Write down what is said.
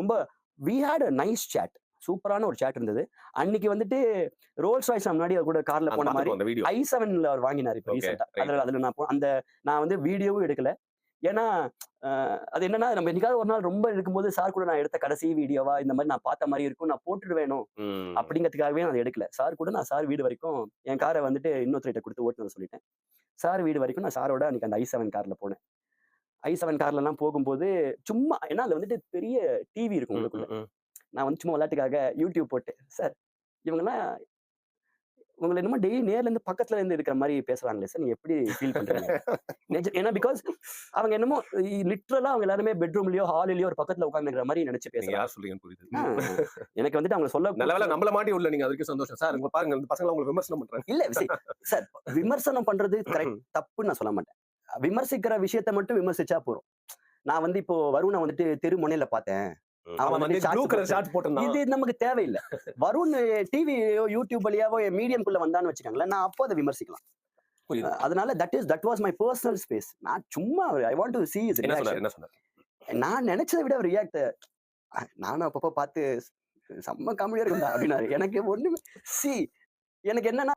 ரொம்ப we had a nice chat சூப்பரான ஒரு சேட் இருந்தது. அன்னைக்கு வந்துட்டு ரோல்ஸ் ராய்ஸ் முன்னாடி அவர் கூட கார்ல போன மாதிரி ஐ செவன்ல அவர் வாங்கினார் இப்போ ரீசெண்டா. அதுல அதுல நான் அந்த நான் வந்து வீடியோவும் எடுக்கல. ஏன்னா அது என்னன்னா நம்ம என்னைக்காவது ஒரு நாள் ரொம்ப இருக்கும்போது சார் கூட நான் எடுத்த கடைசி வீடியோவா இந்த மாதிரி நான் பார்த்த மாதிரி இருக்கும் நான் போட்டுடுவேணும் அப்படிங்கிறதுக்காகவே நான் எடுக்கல. சார் கூட நான் சார் வீடு வரைக்கும் என் காரை வந்துட்டு இன்னொருத்தர்கிட்ட கொடுத்து ஓட்டுனது சொல்லிட்டேன். சார் வீடு வரைக்கும் நான் சாரோட அன்னைக்கு அந்த ஐ செவன் கார்ல போனேன். ஐ செவன் கார்ல எல்லாம் போகும்போது சும்மா ஏன்னா அதுல வந்துட்டு பெரிய டிவி இருக்கும் உங்களுக்குள்ள நான் வந்து சும்மா விளையாட்டுக்காக யூடியூப் போட்டு சார் இவங்கெல்லாம் உங்களை என்னமோ டெய்லி நேர்ல இருந்து பக்கத்துல இருந்து இருக்கிற மாதிரி பேசுறாங்களே சார் நீங்க எப்படி ஃபீல் பண்றீங்க? ஏன்னா பிகாஸ் அவங்க என்னமோ லிட்ரலா அவங்க எல்லாருமே பெட்ரூம்லயோ ஹாலிலயோ ஒரு பக்கத்துல உட்காந்துக்கிற மாதிரி நினைச்சு பேசுறாங்க. யார் சொல்றீங்கன்னு புரியுது. எனக்கு வந்துட்டு அவங்க சொல்ல நல்ல வேளை நம்மள மாட்டி உள்ள நீங்க அதுக்கு சந்தோஷம். சார் உங்க பாருங்க இந்த பசங்க உங்களுக்கு விமர்சனம் பண்றாங்க. இல்ல சார் விமர்சனம் பண்றது கரெக்ட் தப்புன்னு நான் சொல்ல மாட்டேன். விமர்சிக்கிற விஷயத்த மட்டும் விமர்சிச்சா போறோம் நான் வந்து இப்போ வருணை வந்துட்டு தெருமுனையில பார்த்தேன். இது நமக்கு தேவையில்லை. வருண் டிவியோ யூடியூப் வழியாவோ மீடியம்குள்ள வந்தான்னு வச்சுக்கோங்களேன் நான் அப்போ அதை விமர்சிக்கலாம். அதனால that is that was my personal space நான் சும்மா ஐ வாண்ட் டு சொன்னார்? நான் நினைச்சதை விட ரியாக்ட் நானும் அப்பப்போ பார்த்து செம்ம காமெடியா இருக்கும்டா அப்படின்னாரு. எனக்கு ஒண்ணுமே சி எனக்கு என்னன்னா